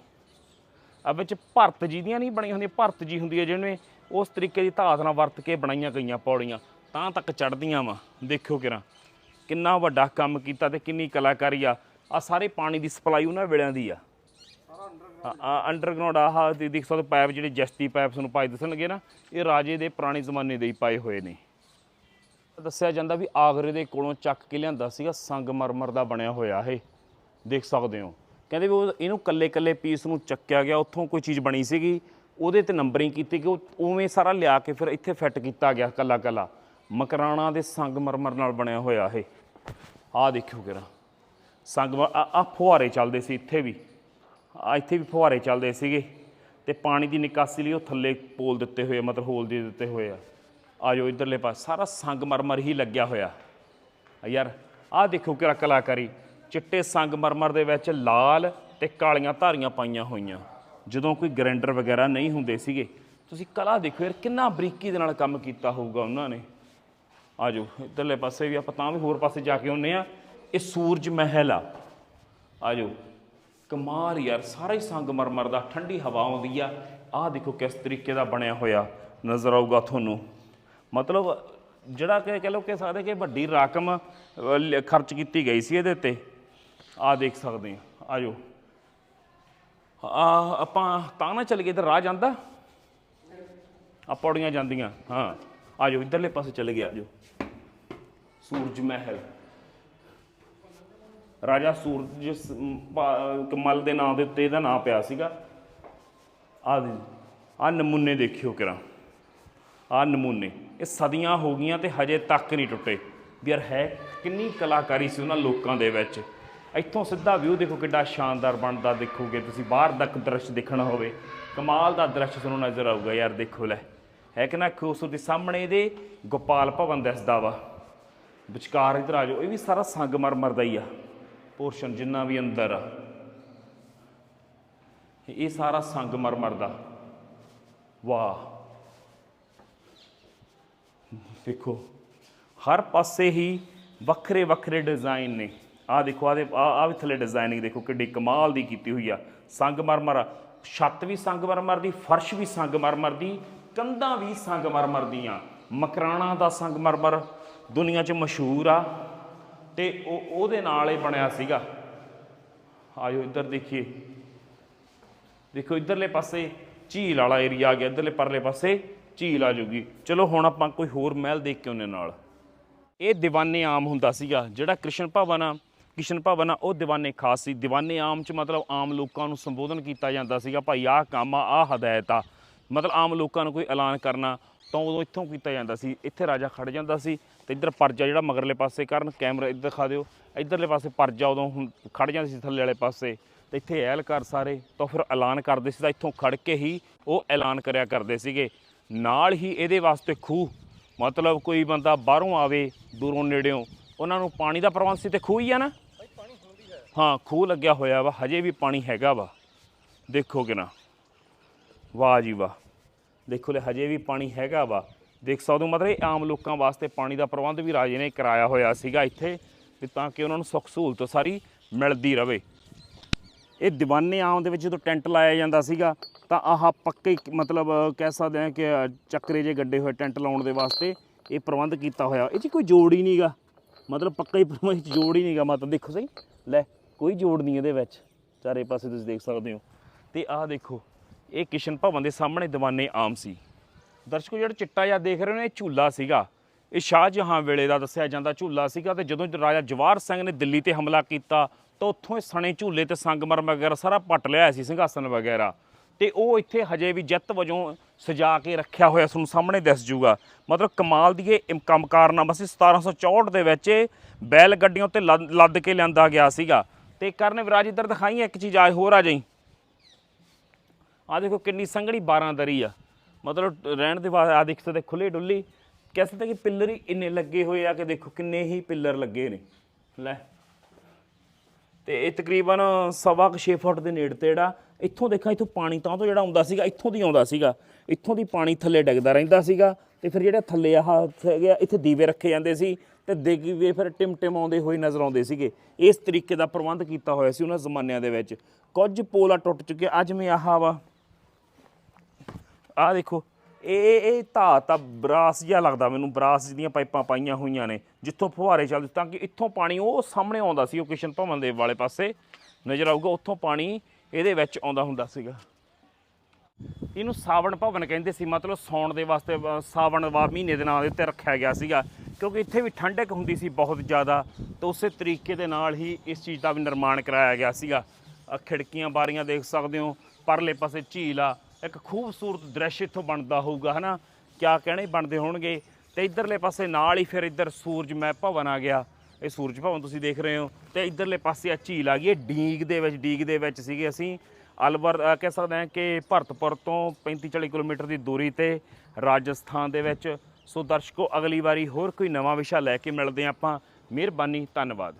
ਆ ਵਿੱਚ ਭਰਤ ਜੀ ਦੀਆਂ ਨਹੀਂ ਬਣੀਆਂ ਹੁੰਦੀਆਂ, ਭਰਤ ਜੀ ਹੁੰਦੀ ਹੈ ਜਿਵੇਂ ਉਸ ਤਰੀਕੇ ਦੀ ਧਾਤ ਨਾਲ ਵਰਤ ਕੇ ਬਣਾਈਆਂ ਗਈਆਂ ਪੌੜੀਆਂ। ਤਾਂ ਤੱਕ ਚੜਦੀਆਂ ਵਾ, ਦੇਖਿਓ ਕਿਰਾਂ। ਕਿੰਨਾ ਵੱਡਾ ਕੰਮ ਕੀਤਾ ਤੇ ਕਿੰਨੀ ਕਲਾਕਾਰੀ ਆ। ਆ ਸਾਰੇ ਪਾਣੀ ਦੀ ਸਪਲਾਈ ਉਹਨਾਂ ਵੇਲਿਆਂ ਦੀ ਆ। ਅੰਡਰਗਰਾਉਂਡ ਆਹ ਤੁਸੀਂ ਦੇਖ ਸਕਦੇ ਪਾਈਪ ਜਿਹੜੇ ਜਸਤੀ ਪਾਈਪ ਤੁਹਾਨੂੰ ਪਾਈ ਦੱਸਣਗੇ ਨਾ, ਇਹ ਰਾਜੇ ਦੇ ਪੁਰਾਣੇ ਜ਼ਮਾਨੇ ਦੇ ਹੀ ਪਾਏ ਹੋਏ ਨੇ। ਦੱਸਿਆ ਜਾਂਦਾ ਵੀ ਆਗਰੇ ਦੇ ਕੋਲੋਂ ਚੱਕ ਕੇ ਲਿਆਂਦਾ ਸੀਗਾ, ਸੰਗਮਰਮਰ ਦਾ ਬਣਿਆ ਹੋਇਆ ਇਹ। ਦੇਖ ਸਕਦੇ ਹੋ। ਕਹਿੰਦੇ ਵੀ ਉਹ ਇਹਨੂੰ ਕੱਲੇ ਕੱਲੇ ਪੀਸ ਨੂੰ ਚੱਕਿਆ ਗਿਆ, ਉੱਥੋਂ ਕੋਈ ਚੀਜ਼ ਬਣੀ ਸੀਗੀ, ਉਹਦੇ ਤੇ ਨੰਬਰਿੰਗ ਕੀਤੀ ਕਿ ਉਹ ਉਵੇਂ ਸਾਰਾ ਲਿਆ ਕੇ ਫਿਰ ਇੱਥੇ ਫਿੱਟ ਕੀਤਾ ਗਿਆ ਕੱਲਾ ਕੱਲਾ ਮਕਰਾਣਾ ਦੇ ਸੰਗਮਰਮਰ ਨਾਲ ਬਣਿਆ ਹੋਇਆ ਇਹ। ਆਹ ਦੇਖਿਓ ਕਿਰਾ ਸੰਗ ਆ ਫੁਹਾਰੇ ਚੱਲਦੇ ਸੀ ਇੱਥੇ ਵੀ। ਆ ਇੱਥੇ ਵੀ ਫੁਹਾਰੇ ਚੱਲਦੇ ਸੀਗੇ ਤੇ ਪਾਣੀ ਦੀ ਨਿਕਾਸੀ ਲਈ ਉਹ ਥੱਲੇ ਪੋਲ ਦਿੱਤੇ ਹੋਏ ਆ, ਮਤਲਬ ਹੋਲ ਦੇ ਦਿੱਤੇ ਹੋਏ ਆ। ਆ ਜੋ ਇਧਰਲੇ ਪਾਸ ਸਾਰਾ ਸੰਗਮਰਮਰ ਹੀ ਲੱਗਿਆ ਹੋਇਆ। ਯਾਰ ਆਹ ਦੇਖੋ ਕਿਹੜਾ ਕਲਾਕਾਰੀ। ਚਿੱਟੇ ਸੰਗਮਰਮਰ ਦੇ ਵਿੱਚ ਲਾਲ ਤੇ ਕਾਲੀਆਂ ਧਾਰੀਆਂ ਪਾਈਆਂ ਹੋਈਆਂ। ਜਦੋਂ ਕੋਈ ਗ੍ਰੈਂਡਰ ਵਗੈਰਾ ਨਹੀਂ ਹੁੰਦੇ ਸੀਗੇ ਤੁਸੀਂ ਕਲਾ ਦੇਖੋ ਯਾਰ ਕਿੰਨਾ ਬਰੀਕੀ ਦੇ ਨਾਲ ਕੰਮ ਕੀਤਾ ਹੋਊਗਾ ਉਹਨਾਂ ਨੇ। ਆ ਜਾਓ ਇਧਰਲੇ ਪਾਸੇ ਵੀ ਆਪਾਂ ਤਾਂ ਵੀ ਹੋਰ ਪਾਸੇ ਜਾ ਕੇ ਆਉਂਦੇ ਆ ਇਹ ਸੂਰਜ ਮਹਿਲ ਆ। ਆ ਜਾਓ ਕਮਾਲ ਯਾਰ, ਸਾਰਾ ਹੀ ਸੰਗਮਰਮਰ ਦਾ ਠੰਡੀ ਹਵਾ ਆਉਂਦੀ ਆ। ਆਹ ਦੇਖੋ ਕਿਸ ਤਰੀਕੇ ਦਾ ਬਣਿਆ ਹੋਇਆ ਨਜ਼ਰ ਆਊਗਾ ਤੁਹਾਨੂੰ। ਮਤਲਬ ਜਿਹੜਾ ਕਿ ਕਹ ਲਓ ਕਿ ਸਕਦੇ ਕਿ ਵੱਡੀ ਰਕਮ ਖਰਚ ਕੀਤੀ ਗਈ ਸੀ ਇਹਦੇ ਤੇ ਆਹ ਦੇਖ ਸਕਦੇ ਆ ਆ ਜਾਓ। ਆ ਆਪਾਂ ਤਾਂ ਨਾ ਚੱਲ ਗਏ ਇਧਰ ਰਾਹ ਜਾਂਦਾ। ਆ ਪੌੜੀਆਂ ਜਾਂਦੀਆਂ, ਹਾਂ। ਆ ਜਾਓ, ਇਧਰਲੇ ਪਾਸੇ ਚਲੇ ਗਏ, ਆ ਜਾਓ। ਸੂਰਜ ਮਹਿਲ। ਰਾਜਾ ਸੂਰਜ ਸ- ਕਮਲ ਦੇ ਨਾਂ ਦੇ ਉੱਤੇ ਇਹਦਾ ਨਾਂ ਪਿਆ ਸੀਗਾ। ਆ ਆ ਨਮੂਨੇ ਦੇਖਿਓ ਕਿਰਾ। ਆ ਨਮੂਨੇ, ਇਹ ਸਦੀਆਂ ਹੋ ਗਈਆਂ ਤੇ ਹਜੇ ਤੱਕ ਨਹੀਂ ਟੁੱਟੇ। ਵੀ ਯਾਰ ਹੈ ਕਿੰਨੀ ਕਲਾਕਾਰੀ ਸੀ ਉਹਨਾਂ ਲੋਕਾਂ ਦੇ ਵਿੱਚ। ਇੱਥੋਂ ਸਿੱਧਾ ਵਿਊ ਦੇਖੋ ਕਿੱਡਾ ਸ਼ਾਨਦਾਰ ਬਣਦਾ, ਦੇਖੋਗੇ ਤੁਸੀਂ। ਬਾਹਰ ਤੱਕ ਦ੍ਰਿਸ਼ ਦੇਖਣਾ ਹੋਵੇ, ਕਮਾਲ ਦਾ ਦ੍ਰਿਸ਼ ਤੁਹਾਨੂੰ ਨਜ਼ਰ ਆਊਗਾ ਯਾਰ, ਦੇਖੋ ਲੈ। ਹੈ ਕਿ ਨਾ ਖੂਬਸੂਰਤੀ ਸਾਹਮਣੇ ਇਹਦੇ ਗੋਪਾਲ ਭਵਨ ਦਿਸਦਾ ਵਾ ਵਿਚਕਾਰ ਇਧਰ ਆ ਜਾਓ, ਇਹ ਵੀ ਸਾਰਾ ਸੰਗਮਰਮਰ ਦਾ ਹੀ ਆ। ਪੋਰਸ਼ਨ ਜਿੰਨਾ ਵੀ ਅੰਦਰ ਆ, ਇਹ ਸਾਰਾ ਸੰਗਮਰਮਰ ਦਾ ਵਾਹ। ਦੇਖੋ, ਹਰ ਪਾਸੇ ਹੀ ਵੱਖਰੇ ਵੱਖਰੇ ਡਿਜ਼ਾਈਨ ਨੇ। ਆਹ ਦੇਖੋ, ਆਹ ਆ ਵੀ ਥੱਲੇ ਡਿਜ਼ਾਈਨਿੰਗ ਦੇਖੋ ਕਿੱਡੀ ਕਮਾਲ ਦੀ ਕੀਤੀ ਹੋਈ ਆ। ਸੰਗਮਰਮਰ ਛੱਤ ਵੀ ਸੰਗਮਰਮਰ ਦੀ, ਫਰਸ਼ ਵੀ ਸੰਗਮਰਮਰ ਦੀ, ਕੰਧਾਂ ਵੀ ਸੰਗਮਰਮਰ ਦੀਆਂ। ਮਕਰਾਣਾ ਦਾ ਸੰਗਮਰਮਰ ਦੁਨੀਆ 'ਚ ਮਸ਼ਹੂਰ ਆ। ਤੇ ਉਹ ਉਹਦੇ ਨਾਲ ਇਹ ਬਣਿਆ ਸੀਗਾ। ਆਜੋ ਇੱਧਰ ਦੇਖੀਏ। ਦੇਖੋ ਇੱਧਰਲੇ ਪਾਸੇ ਝੀਲ ਵਾਲਾ ਏਰੀਆ ਆ ਗਿਆ, ਇੱਧਰਲੇ ਪਰਲੇ ਪਾਸੇ ਝੀਲ ਆ ਜੂਗੀ। ਚਲੋ ਹੁਣ ਆਪਾਂ ਕੋਈ ਹੋਰ ਮਹਿਲ ਦੇਖ ਕੇ ਉਹਨੇ ਨਾਲ। ਇਹ ਦੀਵਾਨੇ ਆਮ ਹੁੰਦਾ ਸੀਗਾ, ਜਿਹੜਾ ਕ੍ਰਿਸ਼ਨ ਭਵਨ ਆ, ਕ੍ਰਿਸ਼ਨ ਭਵਨ ਆ, ਉਹ ਦੀਵਾਨੇ ਖਾਸ ਸੀ। ਦੀਵਾਨੇ ਆਮ ਚ ਮਤਲਬ ਆਮ ਲੋਕਾਂ ਨੂੰ ਸੰਬੋਧਨ ਕੀਤਾ ਜਾਂਦਾ ਸੀਗਾ, ਭਾਈ ਆਹ ਕੰਮ ਆ, ਆਹ ਹਦਾਇਤ ਆ। ਮਤਲਬ ਆਮ ਲੋਕਾਂ ਨੂੰ ਕੋਈ ਐਲਾਨ ਕਰਨਾ ਤਾਂ ਉਦੋਂ ਇੱਥੋਂ ਕੀਤਾ ਜਾਂਦਾ ਸੀ। ਇੱਥੇ ਰਾਜਾ ਖੜ ਜਾਂਦਾ ਸੀ ਤੇ ਇੱਧਰ ਪਰਜਾ ਜਿਹੜਾ ਮਗਰਲੇ ਪਾਸੇ ਕਰਨ ਕੈਮਰਾ ਇੱਧਰ ਦਿਖਾ ਦਿਓ। ਇੱਧਰਲੇ ਪਾਸੇ ਪਰਜਾ ਉਦੋਂ ਹੁਣ ਖੜ ਜਾਂਦੀ ਸੀ ਥੱਲੇ ਵਾਲੇ ਪਾਸੇ। ਤੇ ਇੱਥੇ ਐਲਕਾਰ ਸਾਰੇ ਤਾਂ ਫਿਰ ਐਲਾਨ ਕਰਦੇ ਸੀ ਤਾਂ ਇੱਥੋਂ ਖੜ ਕੇ ਹੀ ਉਹ ਐਲਾਨ ਕਰਿਆ ਕਰਦੇ ਸੀਗੇ। ਨਾਲ ਹੀ ਇਹਦੇ ਵਾਸਤੇ ਖੂਹ ਮਤਲਬ ਕੋਈ ਬੰਦਾ ਬਾਹਰੋਂ ਆਵੇ ਦੂਰੋਂ ਨੇੜਿਓਂ ਉਹਨਾਂ ਨੂੰ ਪਾਣੀ ਦਾ ਪ੍ਰਬੰਧ ਸੀ ਤੇ ਖੂਹ ਹੀ ਆ ਨਾ? ਹਾਂ। ਖੂਹ ਲੱਗਿਆ ਹੋਇਆ ਵਾ ਹਜੇ ਵੀ ਪਾਣੀ ਹੈਗਾ ਵਾ। ਦੇਖੋ ਕਿਨਾ ਵਾਹ ਜੀ ਵਾਹ। ਦੇਖੋ ਲੈ, ਹਜੇ ਵੀ ਪਾਣੀ ਹੈਗਾ ਵਾ। ਦੇਖ ਸਕਦੇ ਹੋ ਮਤਲਬ ਇਹ ਆਮ ਲੋਕਾਂ ਵਾਸਤੇ ਪਾਣੀ ਦਾ ਪ੍ਰਬੰਧ ਵੀ ਰਾਜੇ ਨੇ ਕਰਾਇਆ ਹੋਇਆ ਸੀਗਾ ਇੱਥੇ, ਵੀ ਤਾਂ ਕਿ ਉਹਨਾਂ ਨੂੰ ਸੁੱਖ ਸਹੂਲਤ ਸਾਰੀ ਮਿਲਦੀ ਰਵੇ। ਇਹ ਦੀਵਾਨੇ ਆਮ ਦੇ ਵਿੱਚ ਜਦੋਂ ਟੈਂਟ ਲਾਇਆ ਜਾਂਦਾ ਸੀਗਾ, ਤਾਂ ਆਹ ਪੱਕੇ ਮਤਲਬ ਕਹਿ ਸਕਦੇ ਆ ਕਿ ਚੱਕਰੇ ਜੇ ਗੱਡੇ ਹੋਏ ਟੈਂਟ ਲਾਉਣ ਦੇ ਵਾਸਤੇ ਇਹ ਪ੍ਰਬੰਧ ਕੀਤਾ ਹੋਇਆ। ਇਹ 'ਚ ਕੋਈ ਜੋੜ ਹੀ ਨਹੀਂਗਾ। ਮਤਲਬ ਪੱਕਾ ਹੀ ਪ੍ਰਬੰਧ ਜੋੜ ਹੀ ਨਹੀਂਗਾ ਮਤਲਬ ਦੇਖੋ ਸਹੀ। ਲੈ, ਕੋਈ ਜੋੜ ਨਹੀਂ ਇਹਦੇ ਵਿੱਚ। ਚਾਰੇ ਪਾਸੇ ਤੁਸੀਂ ਦੇਖ ਸਕਦੇ ਹੋ। ਤੇ ਆਹ ਦੇਖੋ ਇਹ ਕਿਸ਼ਨ ਭਵਨ ਦੇ ਸਾਹਮਣੇ ਦੀਵਾਨੇ ਆਮ ਸੀ। ਦਰਸ਼ਕੋ, ਜਿਹੜਾ ਚਿੱਟਾ ਜਿਹਾ ਦੇਖ ਰਹੇ ਹੋ, ਇਹ ਝੂਲਾ ਸੀਗਾ। ਇਹ ਸ਼ਾਹਜਹਾਂ ਵੇਲੇ ਦਾ ਦੱਸਿਆ ਜਾਂਦਾ ਝੂਲਾ ਸੀਗਾ ਤੇ ਜਦੋਂ ਰਾਜਾ ਜਵਾਹਰ ਸਿੰਘ ਨੇ ਦਿੱਲੀ ਤੇ ਹਮਲਾ ਕੀਤਾ, ਤਾਂ ਉੱਥੋਂ ਇਹ ਸਣੇ ਝੂਲੇ ਤੇ ਸੰਗਮਰ ਵਗੈਰਾ ਸਾਰਾ ਪੱਟ ਲਿਆ ਸੀ, ਸਿੰਘਾਸਨ ਵਗੈਰਾ। ਤੇ ਉਹ ਇੱਥੇ ਹਜੇ ਵੀ ਜਿੱਤ ਵਜੋਂ ਸਜਾ ਕੇ ਰੱਖਿਆ ਹੋਇਆ ਤੁਹਾਨੂੰ ਸਾਹਮਣੇ ਦਿਸ ਜੂਗਾ ਮਤਲਬ ਕਮਾਲ ਦੀ ਇਹ ਇਮ- ਕੰਮ ਕਾਰਨਾਮਾ ਸੀ 1764 ਦੇ ਵਿੱਚ ਇਹ ਬੈਲ ਗੱਡੀਆਂ ਉੱਤੇ ਲੱਦ ਲੱਦ ਕੇ ਲਿਆਂਦਾ ਗਿਆ ਸੀਗਾ। ਤੇ ਕਰਨ ਵਿਰਾਜ, ਇੱਧਰ ਦਿਖਾਈ ਇੱਕ ਚੀਜ਼, ਆਏ ਹੋਰ ਆ ਜਾਈ। ਆ ਦੇਖੋ ਕਿੰਨੀ ਸੰਘਣੀ 12 ਦਰੀ ਆ। ਮਤਲਬ ਰਹਿਣ ਦੇ ਬਾਅਦ ਆ ਦੇਖ ਸਕਦੇ ਖੁੱਲੇ ਡੁੱਲੀ। ਕਹਿ ਸਕਦੇ ਕਿ ਪਿੱਲਰ ਹੀ ਇੰਨੇ ਲੱਗੇ ਹੋਏ ਆ ਕਿ ਦੇਖੋ ਕਿੰਨੇ ਹੀ ਪਿੱਲਰ ਲੱਗੇ ਨੇ। ਲੈ। ਤੇ ਇਹ ਤਕਰੀਬਨ ਸਵਾ ਕੁ 6 ਫੁੱਟ ਦੇ ਨੇੜੇ ਤੇ ਜਿਹੜਾ ਇੱਥੋਂ ਦੇਖਾਂ, ਇੱਥੋਂ ਪਾਣੀ ਤਾਂ ਤੋਂ ਜਿਹੜਾ ਆਉਂਦਾ ਸੀਗਾ, ਇੱਥੋਂ ਦੀ ਆਉਂਦਾ ਸੀਗਾ। ਇੱਥੋਂ ਦੀ ਪਾਣੀ ਥੱਲੇ ਡਿੱਗਦਾ ਰਹਿੰਦਾ ਸੀਗਾ। ਤੇ ਫਿਰ ਜਿਹੜਾ ਥੱਲੇ ਆਹ ਹੈਗੇ ਆ, ਇੱਥੇ ਦੀਵੇ ਰੱਖੇ ਜਾਂਦੇ ਸੀ ਤੇ ਦੀਵੇ ਫਿਰ ਟਿਮਟਿਮ ਆਉਂਦੇ ਹੋਏ ਨਜ਼ਰ ਆਉਂਦੇ ਸੀਗੇ। ਇਸ ਤਰੀਕੇ ਦਾ ਪ੍ਰਬੰਧ ਕੀਤਾ ਹੋਇਆ ਸੀ ਉਹਨਾਂ ਜ਼ਮਾਨਿਆਂ ਦੇ ਵਿੱਚ। ਕੁਝ ਪੋਲਾ ਟੁੱਟ ਚੁੱਕੇ, ਅੱਜ ਮੈਂ ਆਹ ਵਾ ਆਹ ਦੇਖੋ, ਇਹ ਇਹ ਇਹ ਧਾਤ ਆ ਬਰਾਸ ਜਿਹਾ ਲੱਗਦਾ ਮੈਨੂੰ, ਬਰਾਸ ਦੀਆਂ ਪਾਈਪਾਂ ਪਾਈਆਂ ਹੋਈਆਂ ਨੇ, ਜਿੱਥੋਂ ਫੁਹਾਰੇ ਚੱਲਦੇ ਤਾਂ ਕਿ ਇੱਥੋਂ ਪਾਣੀ ਉਹ ਸਾਹਮਣੇ ਆਉਂਦਾ ਸੀ ਉਹ ਕਿਸ਼ਨ ਭਵਨ ਦੇ ਵਾਲੇ ਪਾਸੇ ਨਜ਼ਰ ਆਊਗਾ, ਉੱਥੋਂ ਪਾਣੀ ਇਹਦੇ ਵਿੱਚ ਆਉਂਦਾ ਹੁੰਦਾ ਸੀਗਾ। ਇਹਨੂੰ ਸਾਵਣ ਭਵਨ ਕਹਿੰਦੇ ਸੀ, ਮਤਲਬ ਸੌਣ ਦੇ ਵਾਸਤੇ ਸਾਵਣ ਵਾ ਮਹੀਨੇ ਦੇ ਨਾਂ ਦੇ ਉੱਤੇ ਰੱਖਿਆ ਗਿਆ ਸੀਗਾ, ਕਿਉਂਕਿ ਇੱਥੇ ਵੀ ਠੰਡਕ ਹੁੰਦੀ ਸੀ ਬਹੁਤ ਜ਼ਿਆਦਾ, ਤਾਂ ਉਸੇ ਤਰੀਕੇ ਦੇ ਨਾਲ ਹੀ ਇਸ ਚੀਜ਼ ਦਾ ਵੀ ਨਿਰਮਾਣ ਕਰਾਇਆ ਗਿਆ ਸੀਗਾ। ਖਿੜਕੀਆਂ, ਬਾਰੀਆਂ ਦੇਖ ਸਕਦੇ ਹੋ, ਪਰਲੇ ਪਾਸੇ ਝੀਲ ਆ ਇੱਕ ਖੂਬਸੂਰਤ ਦ੍ਰਿਸ਼ ਇੱਥੋਂ ਬਣਦਾ ਹੋਊਗਾ, ਹਨਾ? ਕਿਆ ਕਹਿਣੇ, ਬਣਦੇ ਹੋਣਗੇ। ਤੇ ਇਧਰਲੇ ਪਾਸੇ ਨਾਲ ਹੀ ਫਿਰ ਇੱਧਰ ਸੂਰਜ ਮੈਂ ਭਵਨ ਆ ਗਿਆ। ਇਹ ਸੂਰਜ ਭਵਨ ਤੁਸੀਂ ਦੇਖ ਰਹੇ ਹੋ। ਤੇ ਇਧਰਲੇ ਪਾਸੇ ਆ ਝੀਲ ਆ ਗਈ ਇਹ ਡੀਗ ਦੇ ਵਿੱਚ, ਡੀਗ ਦੇ ਵਿੱਚ ਸੀਗੇ ਅਸੀਂ। ਅਲਵਰ ਕਹਿ ਸਕਦੇ ਹਾਂ ਕਿ ਭਰਤਪੁਰ ਤੋਂ 35 40 ਕਿਲੋਮੀਟਰ ਦੀ ਦੂਰੀ ਤੇ, ਰਾਜਸਥਾਨ ਦੇ ਵਿੱਚ। ਸੋ ਦਰਸ਼ਕੋ, ਅਗਲੀ ਵਾਰੀ ਹੋਰ ਕੋਈ ਨਵਾਂ ਵਿਸ਼ਾ ਲੈ ਕੇ ਮਿਲਦੇ ਹਾਂ ਆਪਾਂ। ਮਿਹਰਬਾਨੀ, ਧੰਨਵਾਦ।